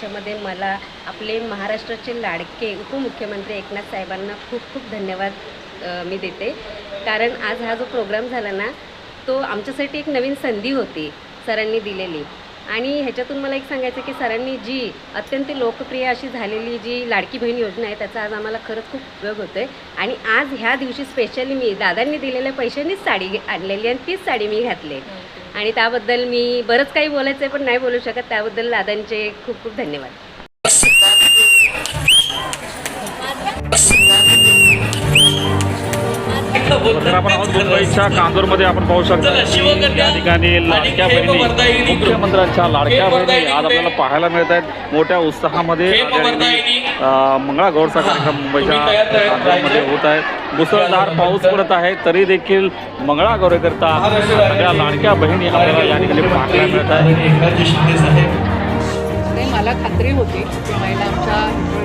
त्याच्यामध्ये मला आपले महाराष्ट्राचे लाडके उपमुख्यमंत्री एकनाथ साहेबांना खूप खूप धन्यवाद मी देते. कारण आज हा जो प्रोग्राम झाला ना तो आमच्यासाठी एक नवीन संधी होती सरांनी दिलेली. आणि ह्याच्यातून मला एक सांगायचं की सरांनी जी अत्यंत लोकप्रिय अशी झालेली जी लाडकी बहीण योजना आहे त्याचा आज आम्हाला खरंच खूप उपयोग होतो आहे आणि आज ह्या दिवशी स्पेशली मी दादांनी दिलेल्या पैशांनीच साडी घे- आणलेली आणि तीच साडी मी घातली. हो. आणि त्याबद्दल मी बरंच काही बोलायचं आहे पण नाही बोलू शकत. त्याबद्दल दादांचे खूप खूप धन्यवाद. तर आपण आहोत मुंबईच्या कांजूरमध्ये आपण पाहू शकता की या ठिकाणी लाडक्या बहिणी मुख्यमंत्र्यांच्या लाडक्या बहिणी आज आपल्याला पाहायला मिळत आहेत. मोठ्या उत्साहामध्ये मंगळागौरचा कार्यक्रम मुंबईच्या कांजूरमध्ये होत आहे. मुसळधार पाऊस पडत आहे तरी देखील मंगळागौरीकरता सगळ्या लाडक्या बहिणी आपल्याला या ठिकाणी पाहायला मिळत नाही मला खात्री होती की महिला आमच्या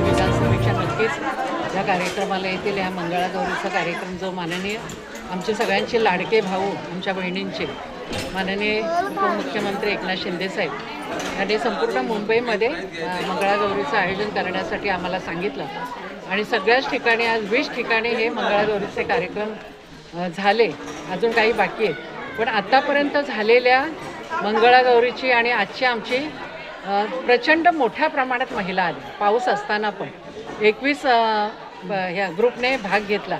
विधानसभेच्या नक्कीच या कार्यक्रमाला येतील. ह्या मंगळागौरीचा कार्यक्रम जो माननीय आमचे सगळ्यांचे लाडके भाऊ आमच्या बहिणींचे माननीय उपमुख्यमंत्री एकनाथ शिंदेसाहेब आणि संपूर्ण मुंबईमध्ये मंगळागौरीचं आयोजन करण्यासाठी आम्हाला सांगितलं. आणि सगळ्याच ठिकाणी आज वीस ठिकाणी हे मंगळागौरीचे कार्यक्रम झाले. अजून काही बाकी आहेत. पण आत्तापर्यंत झालेल्या मंगळागौरीची आणि आजची आमची प्रचंड मोठ्या प्रमाणात महिला आली. पाऊस असताना पण. एकवीस ह्या ग्रुपने भाग घेतला.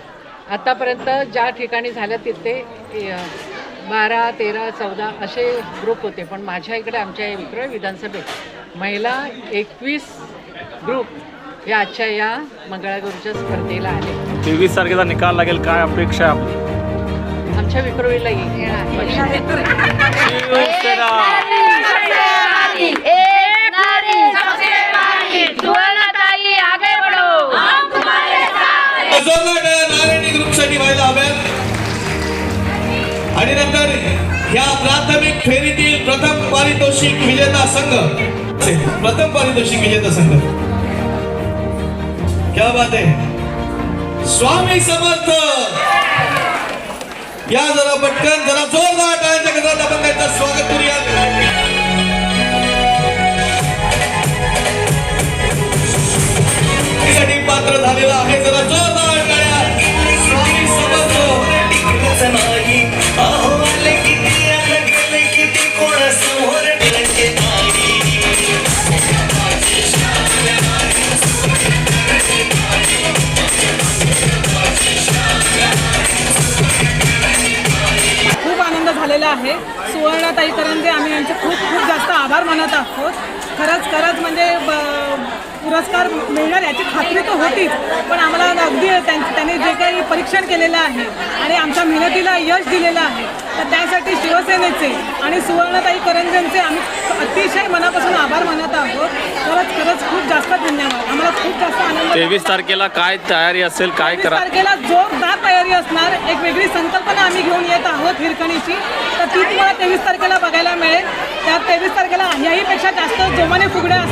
आत्तापर्यंत ज्या ठिकाणी झाल्या तिथे बारा तेरा चौदा असे ग्रुप होते. पण माझ्या इकडे आमच्या या विक्रोळ विधानसभेत महिला एकवीस ग्रुप या आजच्या या मंगळागौरीच्या स्पर्धेला आले. तेवीस तारखेचा निकाल लागेल काय अपेक्षा आहे आपली? आमच्या विक्रोळीला आणि नंतर या प्राथमिक फेरीतील प्रथम पारितोषिक विजेता संघ. प्रथम पारितोषिक विजेता संघ. क्या बात आहे. स्वामी समर्थ. या जरा पटकन जरा जोरदार टाळ्यांच्या गजरात आपण त्यांचं स्वागत करूया पुरस्कार मिळणार याची खात्री तर होतीच पण आम्हाला अगदी त्यां- त्यांनी जे काही परीक्षण केलेलं आहे आणि आमच्या मेहनतीला यश दिलेलं आहे तर त्यासाठी शिवसेनेचे आणि सुवर्णाताई करंजेंचे आम्ही अतिशय मनापासून आभार मानत आहोत. खरंच खरंच खूप जास्त धन्यवाद. आम्हाला खूप जास्त आनंद तेवीस तारखेला काय तयारी असेल काय करा तारखेला जोरदार तयारी असणार. एक वेगळी संकल्पना आम्ही घेऊन येत आहोत हिरकणीची तर ती तुम्हाला तेवीस तारखेला बघायला मिळेल. त्या तेवीस तारखेला याहीपेक्षा जास्त जोमाने फुगड्या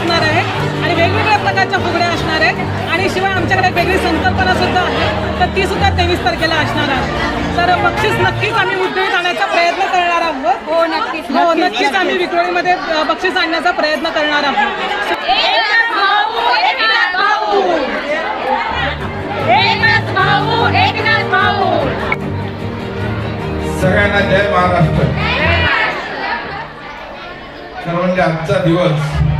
प्रकारच्या फुगड्या असणार आहेत. आणि शिवाय आमच्याकडे एक वेगळी संकल्पना सुद्धा आहे. तर ती सुद्धा तेवीस तारखेला असणार आहे. तर बक्षीस नक्कीच आम्ही उद्योगित आणण्याचा प्रयत्न करणार आहोत. हो नक्कीच हो नक्कीच. आम्ही विक्रोळीमध्ये बक्षीस आणण्याचा प्रयत्न करणार आहोत. सगळ्यांना जय महाराष्ट्र. खरं म्हणजे आजचा दिवस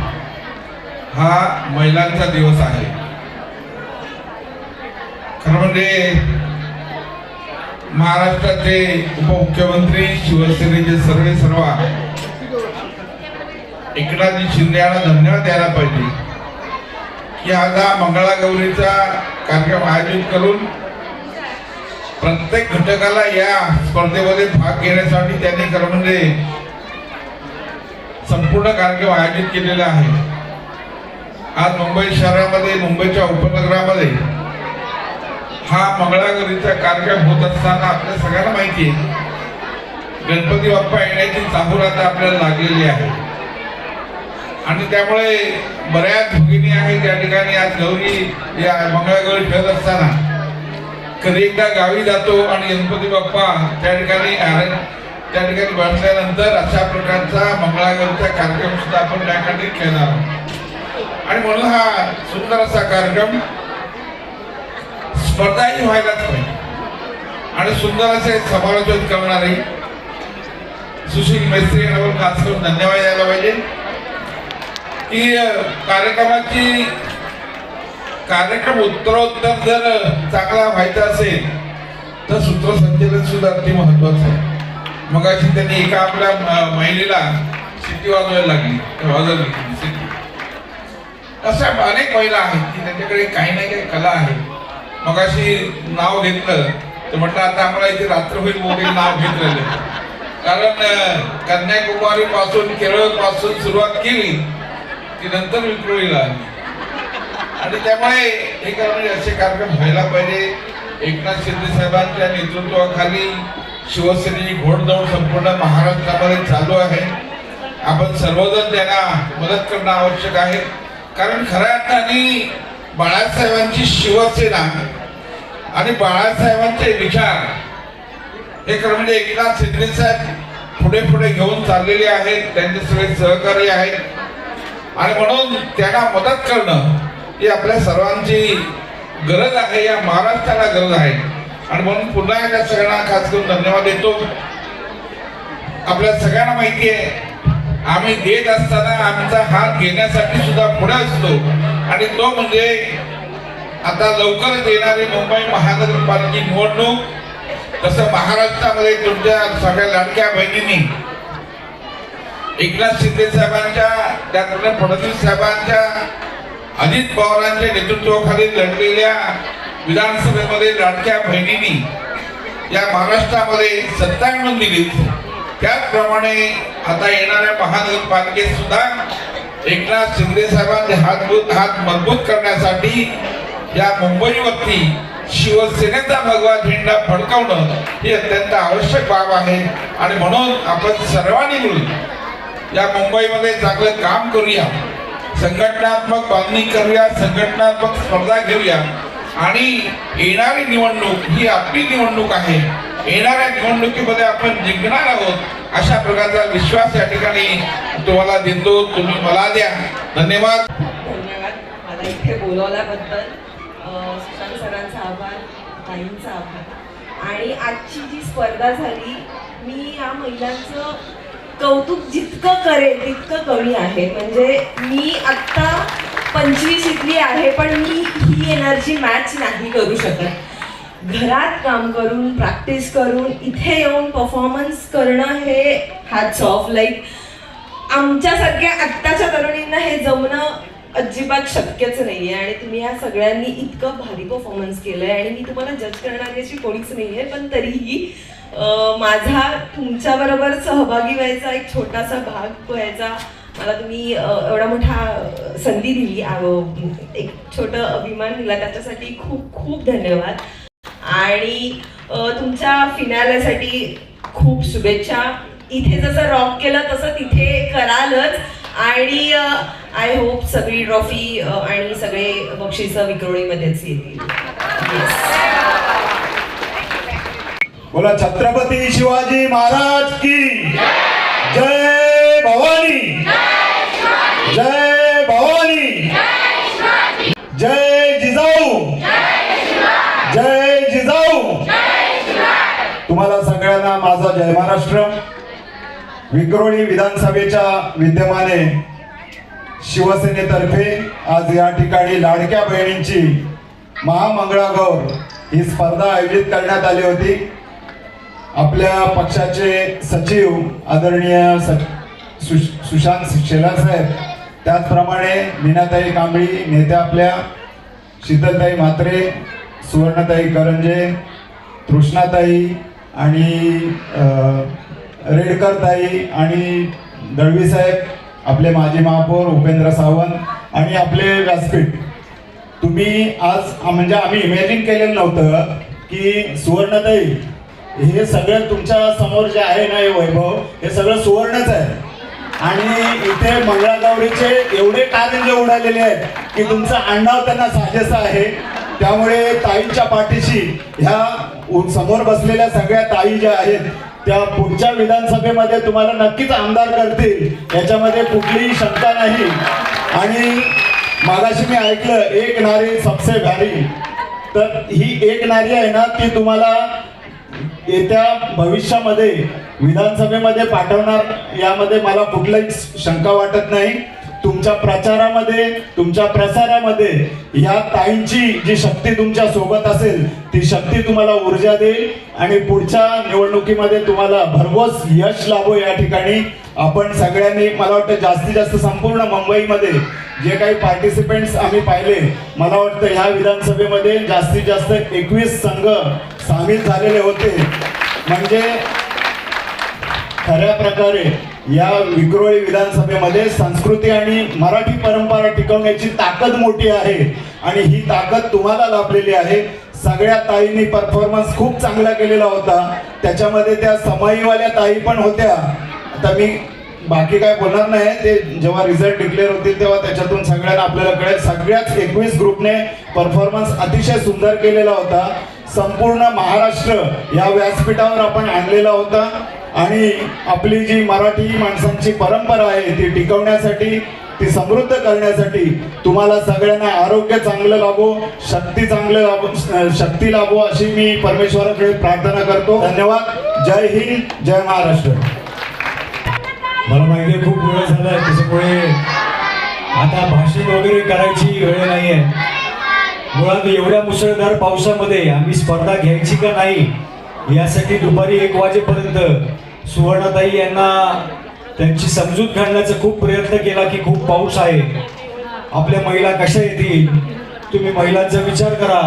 हा महिलांचा दिवस आहे. खरं म्हणजे महाराष्ट्राचे उपमुख्यमंत्री शिवसेनेचे सर्वे सर्वा एकनाथजी शिंदे यांना धन्यवाद द्यायला पाहिजे. की आज हा मंगळागौरीचा कार्यक्रम आयोजित करून प्रत्येक घटकाला या स्पर्धेमध्ये भाग घेण्यासाठी त्यांनी खरं म्हणजे संपूर्ण कार्यक्रम आयोजित केलेला आहे. आज मुंबई शहरामध्ये मुंबईच्या उपनगरामध्ये हा मंगळागौरीचा कार्यक्रम होत असताना आपल्या सगळ्यांना माहिती आहे. गणपती बाप्पा येण्याची चाहूर आता आपल्याला लागलेली आहे. आणि त्यामुळे बऱ्याच भगिनी आहेत या ठिकाणी. आज गौरी या मंगळागौरी खेळत असताना कधी एकदा गावी जातो आणि गणपती बाप्पा त्या ठिकाणी त्या ठिकाणी बसल्यानंतर अशा प्रकारचा मंगळागौरीचा कार्यक्रम सुद्धा आपण त्या ठिकाणी खेळणार आहोत. आणि म्हणून हा सुंदर असा कार्यक्रम स्पर्धाही व्हायलाच पाहिजे आणि सुंदर असे समालोचन करणारे सुशील मेस्त्री यांना खास करून धन्यवाद द्यायला पाहिजे. की कार्यक्रमाची कार्यक्रम उत्तरोत्तर जर चांगला व्हायचा असेल तर सूत्रसंचलन सुद्धा अति महत्वाचं आहे. मग अशी त्यांनी एका आपल्या महिलेला शेती वाजवायला लागली वाजवली. अशा अनेक महिला आहेत की त्यांच्याकडे काही ना काही कला आहे. मग अशी नाव घेतलं तर म्हटलं आता आम्हाला इथे रात्र होईल मोठे नाव घेतलेलं कारण कन्याकुमारी पासून केरळपासून सुरुवात केली ती नंतर विक्रोळीला आली. आणि त्यामुळे हे कारण असे कार्यक्रम व्हायला पाहिजे. एकनाथ शिंदे साहेबांच्या नेतृत्वाखाली शिवसेनेची घोडदौड संपूर्ण महाराष्ट्रामध्ये चालू आहे. आपण सर्वजण त्यांना मदत करणं आवश्यक आहे. कारण खऱ्या अर्थाने बाळासाहेबांची शिवसेना आणि बाळासाहेबांचे विचार हे खरं म्हणजे एकनाथ शिंदे साहेब पुढे पुढे घेऊन चाललेले आहेत त्यांचे सगळे सहकारी आहेत. आणि म्हणून त्यांना मदत करणं ही आपल्या सर्वांची गरज आहे या महाराष्ट्राला गरज आहे. आणि म्हणून पुन्हा एकदा सगळ्यांना खास करून धन्यवाद देतो. आपल्या सगळ्यांना माहिती आहे आम्ही देत असताना आमचा हात घेण्यासाठी सुद्धा पुढे असतो. आणि तो म्हणजे आता लवकरच येणारी मुंबई महानगरपालिकेची निवडणूक तसं महाराष्ट्रामध्ये तुमच्या सगळ्या लाडक्या बहिणींनी एकनाथ शिंदे साहेबांच्या त्यानंतर फडणवीस साहेबांच्या अजित पवारांच्या नेतृत्वाखाली लढलेल्या विधानसभेमध्ये लाडक्या बहिणींनी या महाराष्ट्रामध्ये सत्ता मिळून दिली त्याचप्रमाणे आता येणाऱ्या महानगरपालिकेत सुद्धा एकनाथ शिंदे साहेबांचे हात हात मजबूत करण्यासाठी या मुंबईवरती शिवसेनेचा भगवा झेंडा फडकवणं ही अत्यंत आवश्यक बाब आहे. आणि म्हणून आपण सर्वांनी मिळून या मुंबईमध्ये चांगलं काम करूया. संघटनात्मक बांधणी करूया संघटनात्मक स्पर्धा घेऊया. आणि येणारी निवडणूक ही आपली निवडणूक आहे. येणाऱ्या निवडणुकीमध्ये आपण जिंकणार आहोत अशा प्रकारचा विश्वास या ठिकाणी तुम्हाला देतो तुम्ही मला द्या. धन्यवाद. धन्यवाद. मला इथे बोलवल्याबद्दल सुशांत सरांचा आभार ताईंचा आभार. आणि आजची जी स्पर्धा झाली मी या महिलांचं कौतुक जितकं करेल तितकं कमी आहे. म्हणजे मी आत्ता पंचवीस इथली आहे पण मी ही एनर्जी मॅच नाही करू शकत. घरात काम करून प्रॅक्टिस करून इथे येऊन परफॉर्मन्स करणं हे हॅट्स ऑफ लाईक आमच्यासारख्या आत्ताच्या तरुणींना हे जमणं अजिबात शक्यच नाही आहे आणि तुम्ही या सगळ्यांनी इतकं भारी परफॉर्मन्स केलं आहे आणि मी तुम्हाला जज करणारी अशी कोणीच नाही आहे पण तरीही माझा तुमच्याबरोबर सहभागी व्हायचा एक छोटासा भाग व्हायचा. मला तुम्ही एवढा मोठा संधी दिली. एक छोटं अभिमान दिला. त्याच्यासाठी खूप खूप धन्यवाद. आणि तुमच्या फिनाल्यासाठी खूप शुभेच्छा. इथे जसं रॉक केलं तसं तिथे करालच. आणि आय होप सगळी ट्रॉफी आणि सगळे बक्षिसं विक्रोळीमध्येच येतील. बोला छत्रपती शिवाजी महाराज की जय भवानी? जय भवानी? जय जिजाऊ? जय माझा जय महाराष्ट्र. विक्रोळी विधानसभेच्या विद्यमाने शिवसेनेतर्फे आज या ठिकाणी लाडक्या बहिणींची महामंगळागौर ही स्पर्धा आयोजित करण्यात आली होती. आपल्या पक्षाचे सचिव आदरणीय स सुशांत शेलार साहेब त्याचप्रमाणे मीनाताई कांबळी नेत्या आपल्या शीतलताई म्हात्रे सुवर्णताई करंजे तृष्णाताई आणि रेडकरताई आणि दळवी साहेब आपले माजी महापौर उपेंद्र सावंत आणि आपले व्यासपीठ. तुम्ही आज म्हणजे आम्ही इमॅजिन केलेलं नव्हतं की सुवर्णताई हे सगळं तुमच्यासमोर जे आहे ना हे वैभव हे सगळं सुवर्णच आहे. आणि इथे मंगळागौरीचे एवढे कारंजे उडालेले आहेत की तुमचं आडनाव त्यांना साजेसं आहे. त्यामुळे ताईंच्या पाठीशी ह्या समोर बसलेल्या सगळ्या ताई ज्या आहेत त्या पुढच्या विधानसभेमध्ये तुम्हाला नक्कीच आमदार करतील. याच्यामध्ये कुठलीही शंका नाही. आणि मागाशी मी ऐकलं एक नारी सबसे भारी. तर ही एक नारी आहे ना ती तुम्हाला येत्या भविष्यामध्ये विधानसभेमध्ये पाठवणार यामध्ये मला कुठलाही शंका वाटत नाही. तुमच्या प्रचारामध्ये तुमच्या प्रसारामध्ये या ताईंची जी शक्ती तुमच्यासोबत असेल ती शक्ती तुम्हाला ऊर्जा देईल आणि पुढच्या निवडणुकीमध्ये तुम्हाला भरघोस यश लाभो या ठिकाणी. आपण सगळ्यांनी मला वाटतं जास्तीत जास्त संपूर्ण मुंबईमध्ये जे काही पार्टिसिपेंट्स आम्ही पाहिले मला वाटतं ह्या विधानसभेमध्ये जास्तीत जास्त एकवीस संघ सामील झालेले होते. म्हणजे खऱ्या प्रकारे या विक्रोळी विधानसभेमध्ये संस्कृती आणि मराठी परंपरा टिकवण्याची ताकद मोठी आहे. आणि ही ताकद तुम्हाला लाभलेली आहे. सगळ्या ताईंनी परफॉर्मन्स खूप चांगला केलेला होता. त्याच्यामध्ये त्या समाईवाल्या ताई पण होत्या. आता मी बाकी काय बोलणार नाही. ते जेव्हा रिझल्ट डिक्लेअर होतील तेव्हा त्याच्यातून सगळ्यांना आपल्याला कळेल. सगळ्याच एकवीस ग्रुपने परफॉर्मन्स अतिशय सुंदर केलेला होता. संपूर्ण महाराष्ट्र या व्यासपीठावर आपण आणलेला होता. आणि आपली जी मराठी माणसांची परंपरा आहे ती टिकवण्यासाठी ती समृद्ध करण्यासाठी तुम्हाला सगळ्यांना आरोग्य चांगलं लाभो शक्ती चांगलं लाभो शक्ती लाभो अशी मी परमेश्वराकडे प्रार्थना करतो. धन्यवाद. जय हिंद जय महाराष्ट्र. मला माहिती खूप वेळ झाला त्याच्यामुळे आता भाषण वगैरे करायची वेळ नाही आहे मुळात एवढ्या मुसळधार पावसामध्ये आम्ही स्पर्धा घ्यायची का नाही यासाठी दुपारी एक वाजेपर्यंत सुवर्णताई यांना त्यांची समजूत घालण्याचा खूप प्रयत्न केला की खूप पाऊस आहे. आपल्या महिला कशा येतील? तुम्ही महिलांचा विचार करा.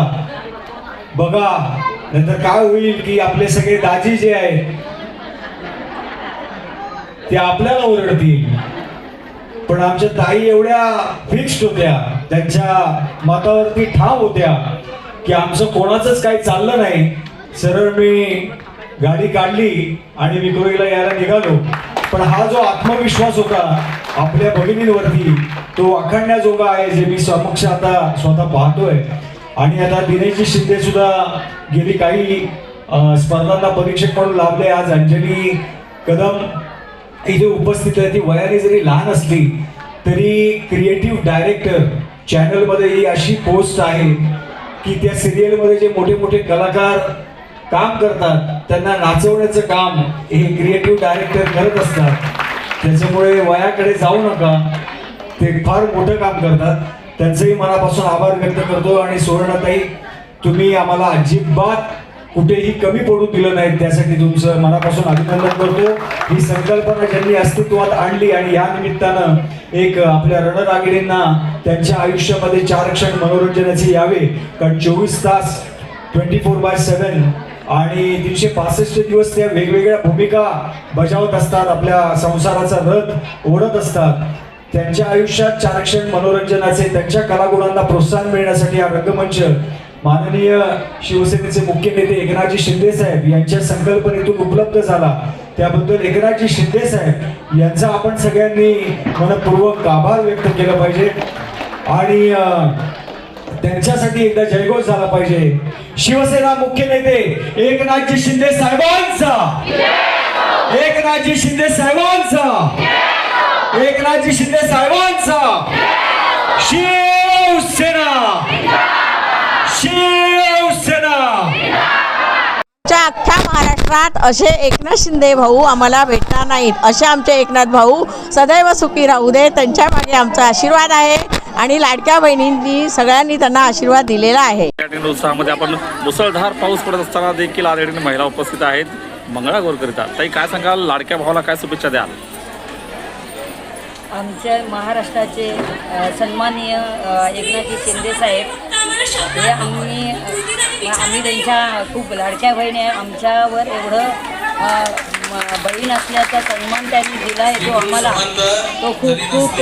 बघा नंतर काय होईल की आपले सगळे दाजी जे आहेत ते आपल्याला ओरडतील. पण आमच्या ताई एवढ्या फिक्स्ड होत्या. त्यांच्या मतावरती ठाम होत्या की आमचं कोणाचंच काही चाललं नाही. सरळ मी गाडी काढली आणि विक्रोळीला यायला निघालो. पण हा जो आत्मविश्वास होता आपल्या भगिनींवरती तो अखंडण्याजोगा आहे जे मी समक्ष आता स्वतः पाहतोय. आणि आता दिनेशजी शिंदे सुद्धा गेली काही स्पर्धांना परीक्षक म्हणून लाभले. आज अंजली कदम इथे उपस्थित आहे. ती वयाने जरी लहान असली तरी क्रिएटिव्ह डायरेक्टर चॅनलमध्ये ही अशी पोस्ट आहे की त्या सिरियलमध्ये जे मोठे मोठे कलाकार काम करतात त्यांना नाचवण्याचं काम हे क्रिएटिव्ह डायरेक्टर करत असतात. त्याच्यामुळे वयाकडे जाऊ नका. ते फार मोठं काम करतात. त्यांचंही मनापासून आभार व्यक्त करतो आणि सुवर्णताई तुम्ही आम्हाला अजिबात कुठेही कमी पडू दिलं नाही. त्यासाठी तुमचं मनापासून अभिनंदन करतो. ही संकल्पना ज्यांनी अस्तित्वात आणली आणि या निमित्तानं एक आपल्या रणरागिणींना त्यांच्या आयुष्यामध्ये चार क्षण मनोरंजनाचे यावे. कारण चोवीस तास ट्वेंटी फोर बाय सेवन आणि तीनशे पासष्ट दिवस त्या वेगवेगळ्या भूमिका बजावत असतात आपल्या संसाराचा रथ ओढत असतात. त्यांच्या आयुष्यात चार क्षण मनोरंजनाचे त्यांच्या कलागुणांना प्रोत्साहन मिळण्यासाठी हा रंगमंच माननीय शिवसेनेचे मुख्य नेते एकनाथजी शिंदे साहेब यांच्या संकल्पनेतून उपलब्ध झाला. त्याबद्दल एकनाथजी शिंदे साहेब यांचा आपण सगळ्यांनी मनपूर्वक आभार व्यक्त केला पाहिजे. आणि त्यांच्यासाठी एकदा जयघोष झाला पाहिजे. शिवसेना मुख्य नेते एकनाथजी शिंदे साहेबांचा. एकनाथजी शिंदे साहेबांचा. एकनाथजी शिंदे साहेबांचा. शिवसेना शिवसेना अख्ख्या महाराष्ट्रात असे एकनाथ शिंदे भाऊ आम्हाला भेटणार नाहीत. असे आमचे एकनाथ भाऊ सदैव सुखी राहू दे त्यांच्या मागे आमचा आशीर्वाद आहे. आणि लाडक्या बहिणींनी सगळ्यांनी त्यांना आशीर्वाद दिलेला आहे. उत्साहामध्ये आपण मुसळधार पाऊस पडत असताना देखील ठिकाणी महिला उपस्थित आहेत. मंगळागौरकरिता ताई काय सांगाल? लाडक्या भावाला काय शुभेच्छा द्याल? आमच्या महाराष्ट्राचे सन्माननीय एकनाथजी शिंदे साहेब हे आम्ही आम्ही त्यांच्या खूप लाडक्या बहीण आहे. आमच्यावर एवढं बहीण असल्याचा सन्मान त्यांनी दिला आहे तो आम्हाला तो खूप खूप